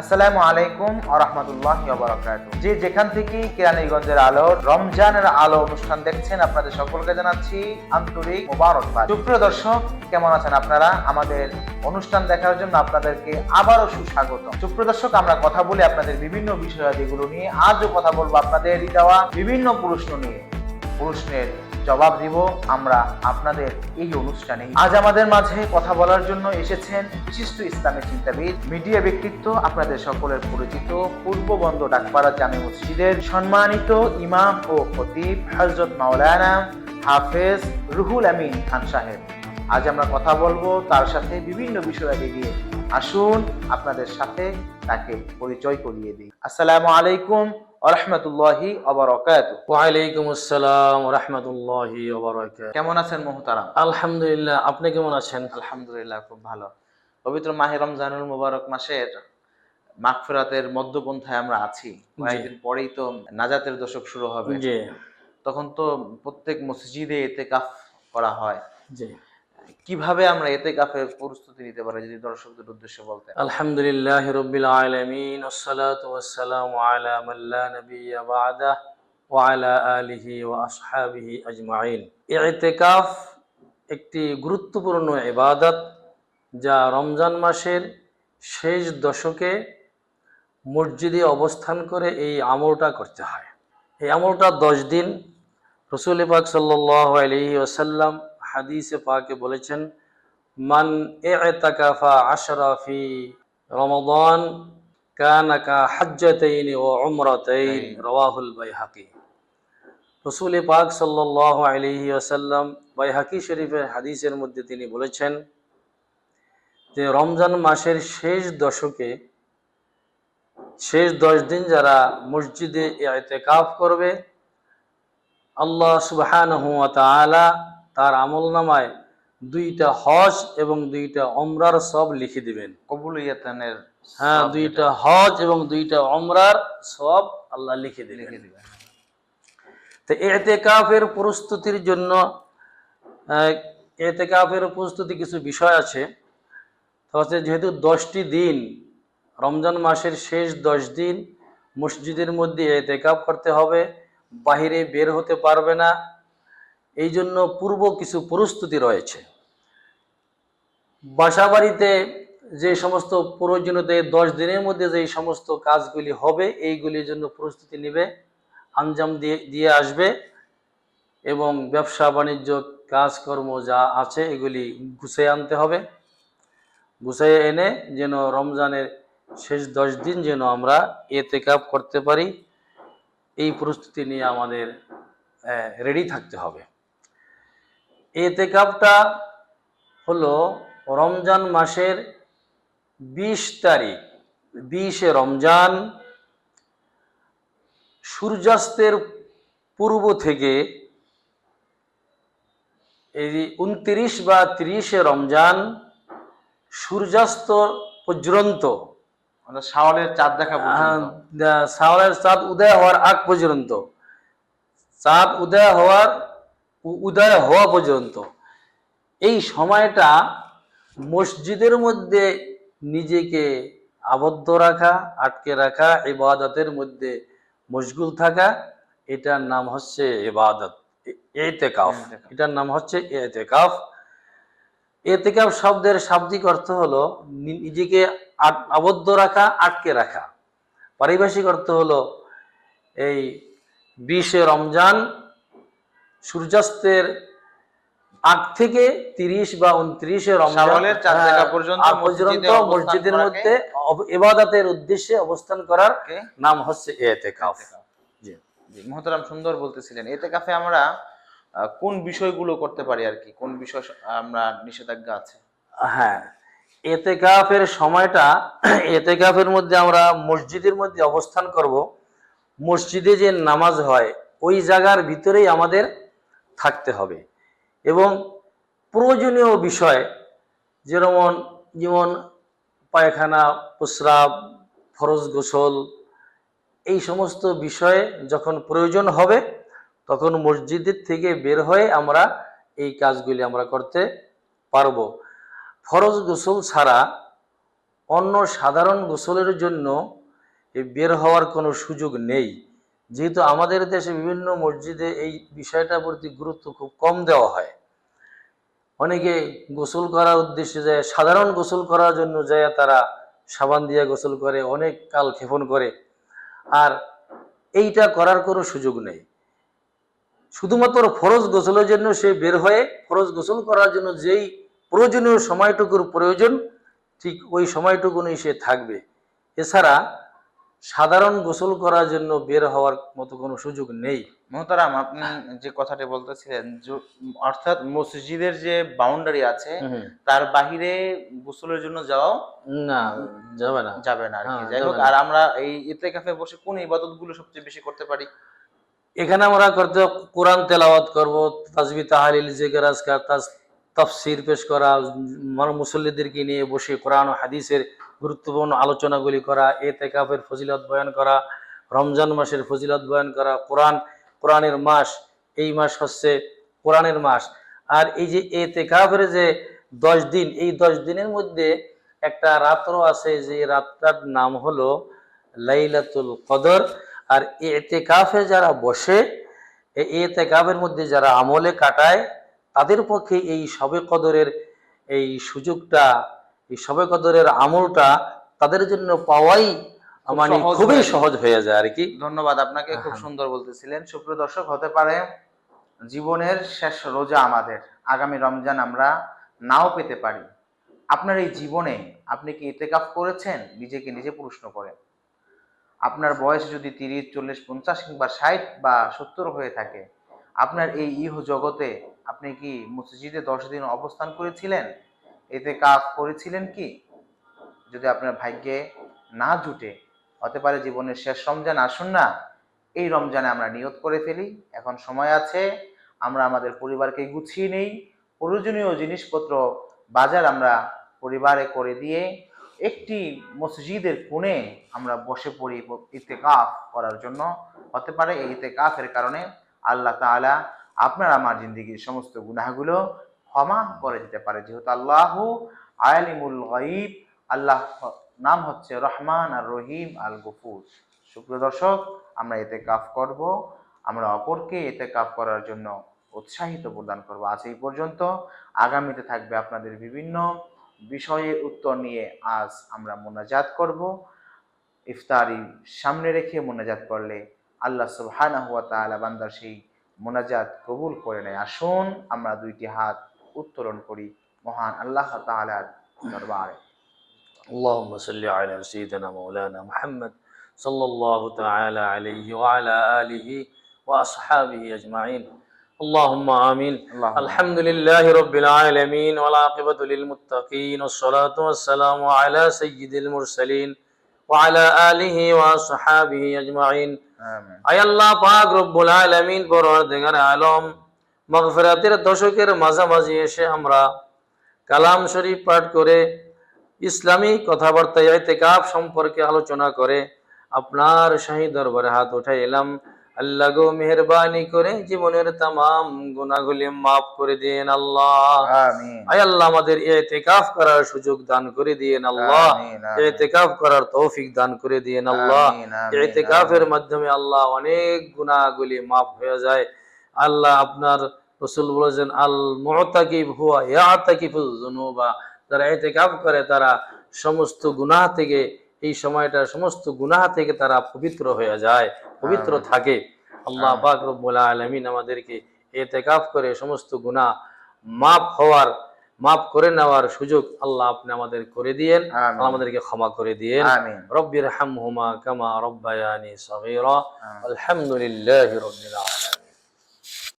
আসসালামু আলাইকুম আরহামতুল্লাহ যে যেখান থেকে কেরানীগঞ্জের আলোর রমজানের আলো অনুষ্ঠান দেখছেন, আপনাদের সকলকে জানাচ্ছি আন্তরিক মোবারকবাদ। সুপ্রিয় দর্শক, কেমন আছেন আপনারা? আমাদের অনুষ্ঠান দেখার জন্য আপনাদেরকে আবারও সুস্বাগত সুপ্রিয় দর্শক, আমরা কথা বলি আপনাদের বিভিন্ন বিষয়াদিগুলো নিয়ে। আজও কথা বলব আপনাদের দেওয়া বিভিন্ন প্রশ্ন নিয়ে। প্রশ্নের জবাব দিব আমরা আপনাদের এই অনুষ্ঠানে। আজ আমাদের মাঝে কথা বলার জন্য এসেছেন বিশিষ্ট ইসলামী চিন্তাবিদ, মিডিয়া ব্যক্তিত্ব, আপনাদের সকলের পরিচিত পূর্ববঙ্গ ডাকপাড়া জামে মসজিদের সম্মানিত ইমাম ও খতিব হজরত মাওলানা হাফেজ রুহুল আমিন খান সাহেব। আজ আমরা কথা বলব তার সাথে বিভিন্ন বিষয়াদি নিয়ে আসুন আপনাদের সাথে তাকে পরিচয় করিয়ে দিই। আসসালামু আলাইকুম আরহামতুল্লাহি অবরকাত ওয়ালাইকুম আসসালাম রহমতুল্লাহি কেমন আছেন মোহতারাম? আলহামদুলিল্লাহ আপনি কেমন আছেন? আলহামদুলিল্লাহ খুব ভালো। পবিত্র মাহে রমজানুল মুবারক মাসের মাগফিরাতের মধ্যপন্থায় আমরা আছি। কয়েকদিন পরেই তো নাজাতের দশক শুরু হবে। তখন তো প্রত্যেক মসজিদে এতে কাফ করা হয়। জি। কীভাবে আমরা এতে কাফের প্রস্তুতি নিতে পারি, যদি দর্শকদের উদ্দেশ্যে বলতে আলহামদুলিল্লাহ রবিল আলমিন, আসসালাতু ওয়াসসালামু আলা মান লা নাবিয়্যা বা'দা ইতিকাফ একটি গুরুত্বপূর্ণ ইবাদত যা রমজান মাসের শেষ দশকে মসজিদে অবস্থান করে এই আমলটা করতে হয়। এই আমলটা দশ দিন রসুল পাক সাল্লি ওসাল্লাম হাদিসে পাকে বলেছেন মান এতাকাফা আশরাফি রমদান কানাকা হাজ্জাতাইন ও উমরাতাইন। রওয়াহুল বাইহাকি। রসুল পাক সাল্লাহ আলহি বাইহাকি শরীফের হাদিসের মধ্যে তিনি বলেছেন যে রমজান মাসের শেষ দশকে শেষ দশ দিন যারা মসজিদে এতেকাফ করবে আল্লাহ সুবহানাহু ওয়া তাআলা তার আমল নামায় দুইটা হজ এবং দুইটা অমরার সব লিখে দিবেন। কবুলিয়াতানের হ্যাঁ দুইটা হজ এবং দুইটা অমরার সব আল্লাহ লিখে দিবেন। তো এতেকাফের প্রস্তুতির জন্য আহ, এতেকাফের প্রস্তুতি কিছু বিষয় আছে। হচ্ছে যেহেতু দশটি দিন রমজান মাসের শেষ দশ দিন মসজিদের মধ্যে এতেকাফ করতে হবে বাহিরে বের হতে পারবে না। এই জন্য পূর্ব কিছু প্রস্তুতি রয়েছে। বাসাবাড়িতে যে সমস্ত প্রয়োজনীয়তা দশ দিনের মধ্যে যে সমস্ত কাজগুলি হবে, এইগুলির জন্য প্রস্তুতি নেবে, আঞ্জাম দিয়ে দিয়ে আসবে এবং ব্যবসা, বাণিজ্য, কাজকর্ম যা আছে এগুলি গুছিয়ে আনতে হবে। গুছিয়ে এনে যেন রমজানের শেষ দশ দিন যেন আমরা এতেকাপ করতে পারি, এই প্রস্তুতি নিয়ে আমাদের রেডি থাকতে হবে। এতেকাপটা হলো রমজান মাসের বিশ তারিখ বিশে রমজান। সূর্যাস্তের পূর্ব থেকে এই উনত্রিশ বা তিরিশে রমজান সূর্যাস্ত পর্যন্ত অর্থাৎ শাওয়ালের চাঁদ দেখা সাওয়ালের চাঁদ উদয় হওয়ার আগ পর্যন্ত। চাঁদ উদয় হওয়ার উদয় হওয়া পর্যন্ত। এই সময়টা মসজিদের মধ্যে নিজেকে আবদ্ধ রাখা আটকে রাখা ইবাদতের মধ্যে মশগুল থাকা এটার নাম হচ্ছে ইবাদত এতেকাফ। এটার নাম হচ্ছে এতেকাফ। এতেকাফ শব্দের শাব্দিক অর্থ হলো নিজেকে আবদ্ধ রাখা আটকে রাখা। পারিভাষিক অর্থ হলো এই বিশে রমজান সূর্যাস্তের আগ থেকে তিরিশ বা উনত্রিশে হ্যাঁ, পর্যন্ত মসজিদের মধ্যে ইবাদতের উদ্দেশ্যে অবস্থান করার নাম হচ্ছে এতেকাফ। জি। সুন্দর বলতেছিলেন। এতে কাফে আমরা কোন বিষয়গুলো করতে পারি আর কি? কোন বিষয় আমরা নিষেধাজ্ঞা আছে? হ্যাঁ এতেকাফের সময়টা এতেকাফের মধ্যে আমরা মসজিদের মধ্যে অবস্থান করব। মসজিদে যে নামাজ হয় ওই জায়গার ভিতরেই আমাদের থাকতে হবে। এবং প্রয়োজনীয় বিষয় যেমন যেমন পায়খানা, প্রস্রাব, ফরজ গোসল, এই সমস্ত বিষয়ে যখন প্রয়োজন হবে, তখন মসজিদের থেকে বের হয়ে আমরা এই কাজগুলি আমরা করতে পারব। ফরজ গোসল ছাড়া অন্য সাধারণ গোসলের জন্য বের হওয়ার কোনো সুযোগ নেই। যেহেতু আমাদের দেশে বিভিন্ন মসজিদে এই বিষয়টার প্রতি গুরুত্ব খুব কম দেওয়া হয়। অনেকে গোসল করার উদ্দেশ্যে যায়, সাধারণ গোসল করার জন্য যায়, তারা সাবান দিয়ে গোসল করে, অনেক কাল ক্ষেপণ করে। আর এইটা করার কোনো সুযোগ নেই। শুধুমাত্র ফরজ গোসলের জন্য সে বের হয়ে ফরজ গোসল করার জন্য যেই প্রয়োজনীয় সময়টুকুর প্রয়োজন, ঠিক ওই সময়টুকুনই সে থাকবে। এছাড়া সাধারণ গোসল করার জন্য বের হওয়ার মতো কোনো সুযোগ নেই। মোহতারাম আপনি যে কথাটি বলতেছিলেন অর্থাৎ মসজিদের যে বাউন্ডারি আছে তার বাহিরে গোসলের জন্য যাওয়াও না যাবে না। যাবে না হ্যাঁ, যাই হোক আর আমরা এই ইতেকাফে বসে কোন ইবাদতগুলো সবচেয়ে বেশি করতে পারি? এখানে আমরা করতে কোরআন তেলাওয়াত করব তাজবি তাহালিল জিকির আজকার তাজ তাফসির পেশ করা মানে মুসল্লিদেরকে নিয়ে বসে কোরআন ও হাদিসের গুরুত্বপূর্ণ আলোচনাগুলি করা, এ তেকাফের ফজিলত বয়ান করা, রমজান মাসের ফজিলত বয়ান করা, কোরআন, কোরআনের মাস, এই মাস হচ্ছে কোরআনের মাস। আর এই যে এ তেকাফের যে দশ দিন, এই দশ দিনের মধ্যে একটা রাত্র আছে যে রাতটার নাম হলো লাইলাতুল কদর। আর এতেকাফে যারা বসে এতেকাফের মধ্যে যারা আমলে কাটায়, তাদের পক্ষে এই সবে কদরের এই সুযোগটা এই সবে কদরের আমলটা তাদের জন্য পাওয়াই মানে খুবই সহজ হয়ে যায় আর কি। ধন্যবাদ আপনাকে খুব হ্যাঁ। সুন্দর বলতেছিলেন। সুপ্রিয় দর্শক হতে পারে জীবনের শেষ রোজা আমাদের। আগামী রমজান আমরা নাও পেতে পারি। আপনার এই জীবনে আপনি কি ইতেকাফ করেছেন? নিজেকে নিজে প্রশ্ন করেন। আপনার বয়স যদি তিরিশ চল্লিশ পঞ্চাশ কিংবা ষাট বা সত্তর হয়ে থাকে আপনার এই ইহ জগতে আপনি কি মসজিদে দশ দিন অবস্থান করেছিলেন? এতে কাফ করেছিলেন কি? যদি আপনার ভাগ্যে না জুটে, হতে পারে জীবনের শেষ রমজান, আসুন না, এই রমজানে আমরা নিয়ত করে ফেলি। এখন সময় আছে, আমরা আমাদের পরিবারকে গুছিয়ে নেই। প্রয়োজনীয় জিনিসপত্র বাজার আমরা পরিবারে করে দিয়ে একটি মসজিদের কোণে আমরা বসে পড়ি ইতেকাফ করার জন্য। হতে পারে এই ইতেকাফের কারণে আল্লাহ তাআলা আপনার আমার জিন্দিগির সমস্ত গুনাহগুলো ক্ষমা করে দিতে পারে। যেহেতু আল্লাহ আয়ালিমুল গাইব আল্লাহ নাম হচ্ছে রহমান আর রহিম আল গফুর। সুপ্রিয় দর্শক, আমরা এতে কাফ করব। আমরা অপরকে এতে কাফ করার জন্য উৎসাহিত প্রদান করব। আজ এই পর্যন্ত। আগামীতে থাকবে আপনাদের বিভিন্ন বিষয়ের উত্তর নিয়ে আজ আমরা মোনাজাত করব। ইফতারি সামনে রেখে মোনাজাত করলে আল্লাহ সুবহানাহু ওয়া তাআলা বান্দার সেই মোনাজাত কবুল করে নেয়। আসুন, আমরা দুইটি হাত উত্তোলন করি মহান আল্লাহ তাআলার দরবারে اللهم صل على سيدنا مولانا محمد صلى الله تعالى عليه وعلى آله وأصحابه أجمعين اللهم آمين اللهم الحمد لله رب العالمين والعاقبة للمتقين والصلاة والسلام على سيد المرسلين وعلى آله وأصحابه أجمعين আমিন আয় আল্লাহ পাক রব্বুল আলামিন পরওয়ারদিগার আলম মাগফিরাতের দশকের মাঝামাঝি এসে আমরা কালাম শরীফ পাঠ করে ইসলামী কথাবার্তা ইতেকাফ সম্পর্কে আলোচনা করে আপনার শাহী দরবারে হাত উঠাই এলাম। আল্লাহ গো মেহরবানি করে জীবনের তামাম গুনাহগুলি মাফ করে দিন আল্লাহ। আয় আল্লাহ আমাদের ইতেকাফ করার সুযোগ দান করে দিন আল্লাহ। আমিন। করার তৌফিক দান করে দিন আল্লাহ। আমিন, মাধ্যমে আল্লাহ অনেক গুনাহগুলি মাফ হয়ে যায়। আল্লাহ আপনার রসুল বলেছেন আল মহতাকিব হুয়া ইয়া তাকিফুল জুনুবা যারা এতে কাপ করে তারা সমস্ত গুনাহ থেকে এই সময়টা সমস্ত গুনাহ থেকে তারা পবিত্র হয়ে যায় পবিত্র থাকে। আল্লাহ পাক রব্বুল আলমিন আমাদেরকে এতে কাপ করে সমস্ত গুনাহ মাফ হওয়ার মাফ করে নেওয়ার সুযোগ আল্লাহ আপনি আমাদের করে দিয়েন। আমাদেরকে ক্ষমা করে দিয়েন। রব্বির হাম হুমা কামা রব্বায়ানি সগীরা। আলহামদুলিল্লাহি রাব্বিল আলামিন।